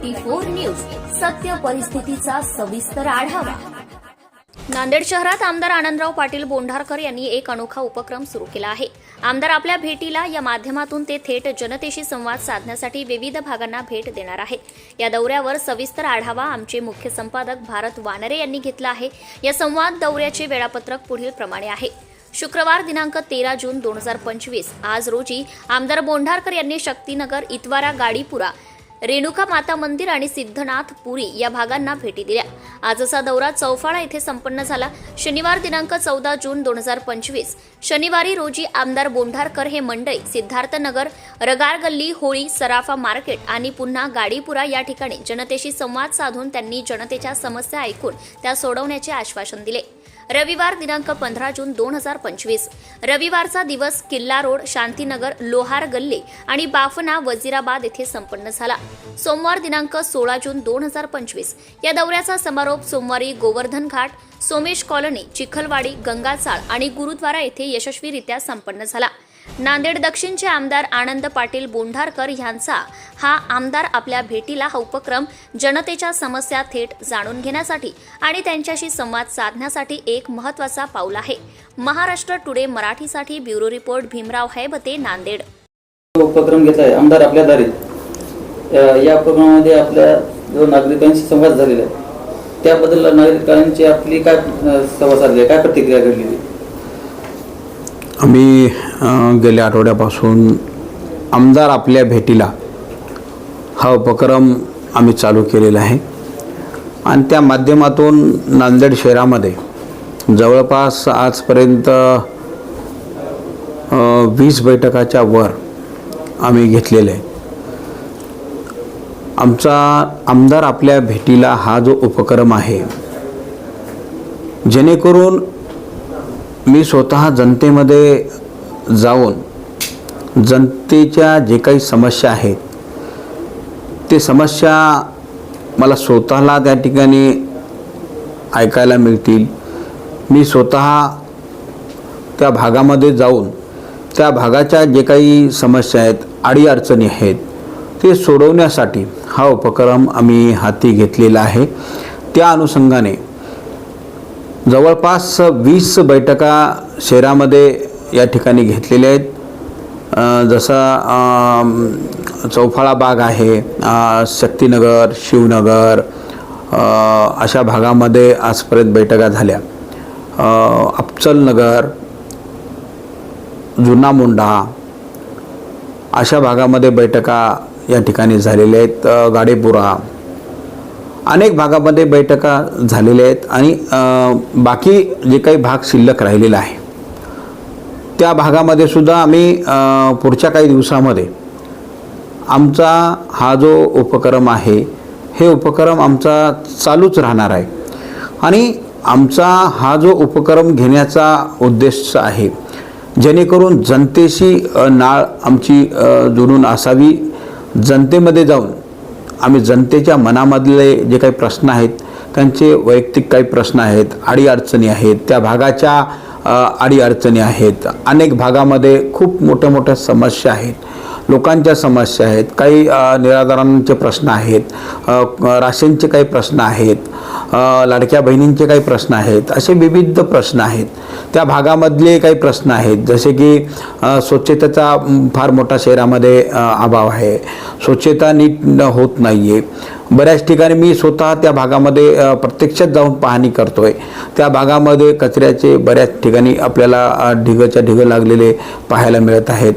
Twenty four news. सत्य परिस्थितीचा सविस्तर आढावा. नांदेड शहरात आमदार आनंदराव पाटील बोंढारकर यांनी एक अनोखा उपक्रम सुरू केला आहे. आमदार आपल्या भेटीला या माध्यमातून ते थेट जनतेशी संवाद साधण्यासाठी विविध भागांना भेट देणार आहेत. या दौऱ्यावर सविस्तर आढावा आमचे मुख्य संपादक भारत वानरे यांनी घेतला आहे. या संवाद दौऱ्याचे वेळापत्रक पुढील प्रमाणे आहे. शुक्रवार दिनांक तेरा जून दोन हजार पंचवीस आज रोजी आमदार बोंढारकर यांनी शक्तीनगर इतवारा गाडीपुरा रेणुका माता मंदिर आणि सिद्धनाथ पुरी या भागांना भेटी दिल्या. आजचा दौरा चौफाळा येथे संपन्न झाला. शनिवार दिनांक चौदा जून दोन हजार पंचवीस. शनिवारी रोजी आमदार बोंढारकर हे मंडई सिद्धार्थनगर रगार गल्ली होळी सराफा मार्केट आणि पुन्हा गाडीपुरा या ठिकाणी जनतेशी संवाद साधून त्यांनी जनतेच्या समस्या ऐकून त्या सोडवण्याचे आश्वासन दिले. रविवार दिनांक पंधरा जून दोन हजार पंचवीस. रविवारचा दिवस किल्ला रोड शांतीनगर लोहार गल्ली आणि बाफना वजिराबाद येथे संपन्न झाला. सोमवार दिनांक सोळा जून दोन हजार पंचवीस. या दौऱ्याचा समारोप सोमवारी गोवर्धन घाट सोमेश कॉलनी चिखलवाडी गंगाचाळ आणि गुरुद्वारा येथे यशस्वीरित्या संपन्न झाला. नांदेड दक्षिणचे आमदार आनंद पाटील बोंढारकर यांचा हा आमदार आपल्या भेटीला हा उपक्रम जनतेच्या समस्या थेट जाणून घेण्यासाठी आणि त्यांच्याशी संवाद साधण्यासाठी एक महत्त्वाचा पाऊल आहे. महाराष्ट्र टुडे मराठीसाठी ब्युरो रिपोर्ट भीमराव हैबते नांदेड. उपक्रम घेत आहे. आमदार आपल्या दारी. या उपक्रमामध्ये आपल्या जो नागरिकांशी संवाद झालेला आहे त्याबद्दल नागरिकांची आपली काय संवाद साधली काय प्रतिक्रिया घडलेली आम्ही गेल्या आठवड्यापासून आमदार आपल्या भेटीला हा उपक्रम आम्ही चालू केलेला आहे. आणि त्या माध्यमातून नांदेड शहरामध्ये जवळपास आजपर्यंत वीस बैठकाच्या वर आम्ही घेतलेले आहे. आमचा आमदार आपल्या भेटीला हा जो उपक्रम आहे जेणेकरून मी स्वतः जनतेमध्ये जाऊन जनतेच्या जे काही समस्या आहेत ते समस्या मला स्वतःला त्या ठिकाणी ऐकायला मिळतील. मी स्वतः त्या भागामध्ये जाऊन त्या भागाच्या जे काही समस्या आहेत अडीअडचणी आहेत ते सोडवण्यासाठी हा उपक्रम आम्ही हाती घेतलेला आहे. त्या अनुषंगाने जवळपास वीस बैठका शहरामध्ये या ठिकाणी घेतलेल्या आहेत. जसा जसं चौफाळा बाग आहे शक्तीनगर शिवनगर अशा भागामध्ये आजपर्यंत बैठका झाल्या. अफचलनगर जुना मुंडा अशा भागामध्ये बैठका या ठिकाणी झालेल्या आहेत. गाडेपुरा अनेक भागामध्ये बैठका झालेल्या आहेत आणि बाकी जे काही भाग शिल्लक राहिलेला आहे त्या भागामध्ये सुद्धा आम्ही पुढच्या काही दिवसामध्ये आमचा हा जो उपक्रम आहे हे उपक्रम आमचा चालूच राहणार आहे. आणि आमचा हा जो उपक्रम घेण्याचा उद्देश आहे जेणेकरून जनतेशी नाळ आमची जुळून असावी जनतेमध्ये जाऊन आम्ही जनतेच्या मनामधले जे काही प्रश्न आहेत त्यांचे वैयक्तिक काही प्रश्न आहेत अडीअडचणी आहेत त्या भागाच्या अडीअडचणी आहेत. अनेक भागामध्ये खूप मोठ्या मोठ्या समस्या आहेत. लोकांच्या समस्या आहेत काही निराधारांचे प्रश्न आहेत अ, राशनचे काही प्रश्न आहेत लाडक्या बहिणींचे काही प्रश्न आहेत असे विविध प्रश्न आहेत. त्या भागामधले काही प्रश्न आहेत जसे की स्वच्छतेचा फार मोठा शहरामध्ये अभाव आहे. स्वच्छता नीट होत नाही आहे बऱ्याच ठिकाणी मी स्वतः त्या भागामध्ये प्रत्यक्षात जाऊन पाहणी करतोय. त्या भागामध्ये कचऱ्याचे बऱ्याच ठिकाणी आपल्याला ढिगच्या ढिगं लागलेले पाहायला मिळत आहेत.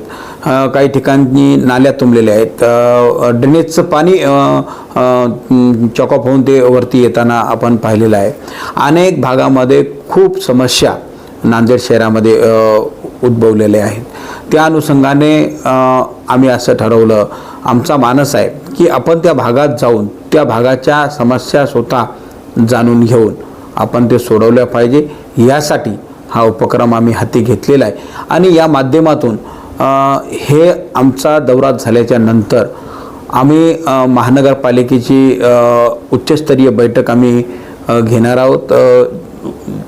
काही ठिकाणी नाल्या तुंबलेल्या आहेत. ड्रेनेजचं पाणी चॉकअप होऊन ते वरती येताना आपण पाहिलेलं आहे. अनेक भागामध्ये खूप समस्या नांदेड शहरामध्ये उद्भवलेल्या आहेत. त्या अनुषंगाने आम्ही असं ठरवलं. आमचा मानस आहे की आपण त्या भागात जाऊन त्या भागाच्या समस्या स्वतः जाणून घेऊन आपण ते सोडवल्या पाहिजे. यासाठी हा उपक्रम आम्ही हाती घेतलेला आहे. आणि या माध्यमातून हे आमचा दौरा झाल्याच्यानंतर आम्ही महानगरपालिकेची उच्चस्तरीय बैठक आम्ही घेणार आहोत.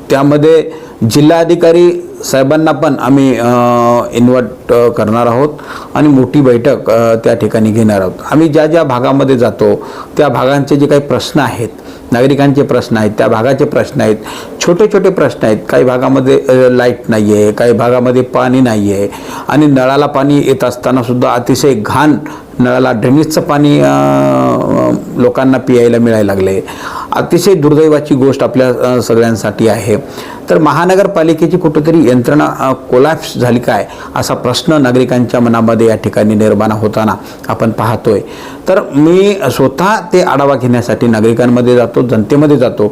त्यामध्ये जिल्हाधिकारी साहेबांना पण आम्ही इन्व्हाइट करणार आहोत आणि मोठी बैठक त्या ठिकाणी घेणार आहोत. आम्ही ज्या ज्या भागामध्ये जातो त्या भागांचे जे काही प्रश्न आहेत नागरिकांचे प्रश्न आहेत त्या भागाचे प्रश्न आहेत छोटे छोटे प्रश्न आहेत. काही भागामध्ये लाइट नाही आहे काही भागामध्ये पाणी नाही आहे आणि नळाला पाणी येत असतानासुद्धा अतिशय घाण नळाला ड्रेनेजचं पाणी लोकांना पियायला मिळायला लागले. अतिशय दुर्दैवाची गोष्ट आपल्या सगळ्यांसाठी आहे. तर महानगरपालिकेची कुठेतरी यंत्रणा कोलॅप्स झाली काय असा प्रश्न नागरिकांच्या मनामध्ये या ठिकाणी निर्माण होताना आपण पाहतोय. तर मी स्वतः ते आढावा घेण्यासाठी नागरिकांमध्ये जातो. जनतेमध्ये जातो.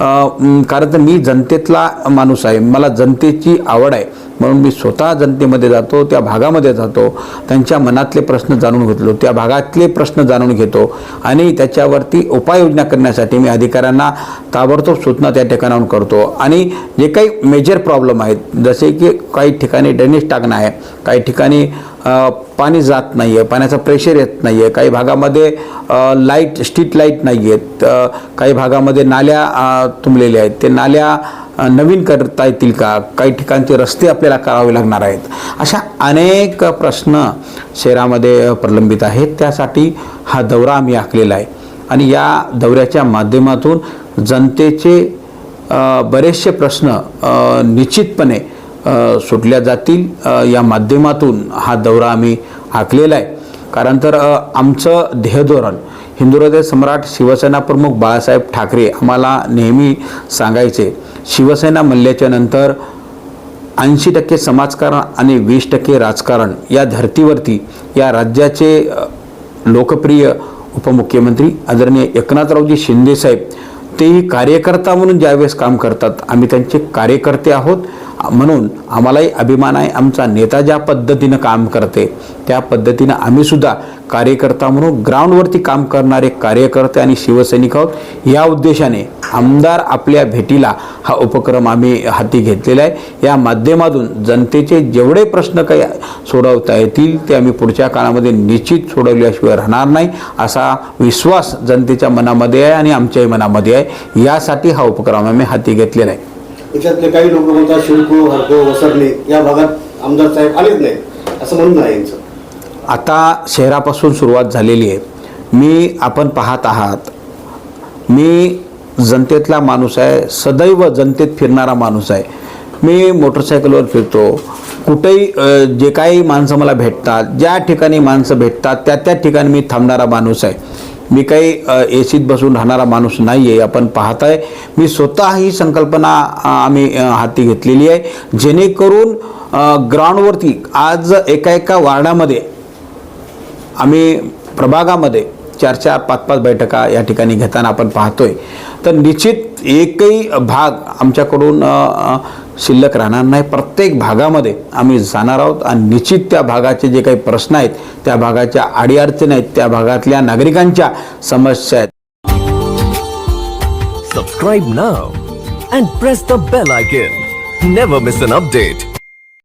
कारण तर मी जनतेतला माणूस आहे. मला जनतेची आवड आहे. म्हणून मी स्वतः जनतेमध्ये जातो त्या भागामध्ये जातो. त्यांच्या मनातले प्रश्न जाणून घेतलो त्या भागातले प्रश्न जाणून घेतो. आणि त्याच्यावरती उपाययोजना करण्यासाठी मी अधिकाऱ्यांना ताबडतोब सूचना त्या ठिकाणाहून करतो. आणि जे काही मेजर प्रॉब्लेम आहेत जसे की काही ठिकाणी ड्रेनेज टाकणं आहे काही ठिकाणी पाणी जात नाही आहे पाण्याचं प्रेशर येत नाही आहे काही भागामध्ये लाइट स्ट्रीट लाइट नाही आहेत काही भागामध्ये नाल्या तुंबलेल्या आहेत. ते नाल्या नवीन करता येतील का? काही ठिकाणचे रस्ते आपल्याला करावे लागणार आहेत. अशा अनेक प्रश्न शहरामध्ये प्रलंबित आहेत. त्यासाठी हा दौरा आम्ही आखलेला आहे. आणि या दौऱ्याच्या माध्यमातून जनतेचे बरेचसे प्रश्न निश्चितपणे सुटल्या जातील या माध्यमातून हा दौरा आम्ही आखलेला आहे. कारण तर आमचं ध्येयधोरण हिंदू सम्राट शिवसेना प्रमुख बाळासाहेब ठाकरे आम्हाला नेहमी सांगायचे शिवसेना म्हणल्याच्या नंतर ऐंशी टक्के समाजकारण आणि वीस टक्के राजकारण या धर्तीवरती या राज्याचे लोकप्रिय उपमुख्यमंत्री आदरणीय एकनाथरावजी शिंदेसाहेब तेही कार्यकर्ता म्हणून ज्यावेळेस काम करतात आम्ही त्यांचे कार्यकर्ते आहोत. म्हणून आम्हालाही अभिमान आहे. आमचा नेता ज्या पद्धतीनं काम करते त्या पद्धतीनं आम्ही सुद्धा कार्यकर्ता म्हणून ग्राउंडवरती काम करणारे कार्यकर्ते आणि शिवसैनिक आहोत. या उद्देशाने आमदार आपल्या भेटीला हा उपक्रम आम्ही हाती घेतलेला आहे. या माध्यमातून जनतेचे जेवढे प्रश्न काही सोडवता येतील ते आम्ही पुढच्या काळामध्ये निश्चित सोडवल्याशिवाय राहणार नाही असा विश्वास जनतेच्या मनामध्ये आहे आणि आमच्याही मनामध्ये आहे. यासाठी हा उपक्रम आम्ही हाती घेतलेला आहे. याच्यातले काही लोक म्हणतात शिडको हरको वसरणे या भागात आमदार साहेब आलेच नाही असं म्हणून आहे यांचं. आता शहरापासून सुरुवात झालेली आहे. मी आपण पाहत आहात मी जनतेतला माणूस आहे सदैव जनतेत फिरणारा माणूस आहे. मी मोटरसायकलवर फिरतो. कुठेही जे काही माणसं मला भेटतात ज्या ठिकाणी माणसं भेटतात त्या त्या ठिकाणी मी थांबणारा माणूस आहे. मी काही ए सीत बसून राहणारा माणूस नाही आहे आपण पाहताय. मी स्वतः ही संकल्पना आम्ही हाती घेतलेली आहे. जेणेकरून ग्राउंडवरती आज एका एका वार्डामध्ये आम्ही प्रभागामध्ये चार चार पाच पाच बैठका या ठिकाणी घेताना आपण पाहतोय. तर निश्चित एकही भाग आमच्याकडून शिल्लक राहणार नाही. प्रत्येक भागामध्ये आम्ही जाणार आहोत आणि निश्चित त्या भागाचे जे काही प्रश्न आहेत त्या भागाच्या अडीअडचणी आहेत त्या भागातल्या नागरिकांच्या समस्या आहेत. Subscribe now and press the bell icon never miss an update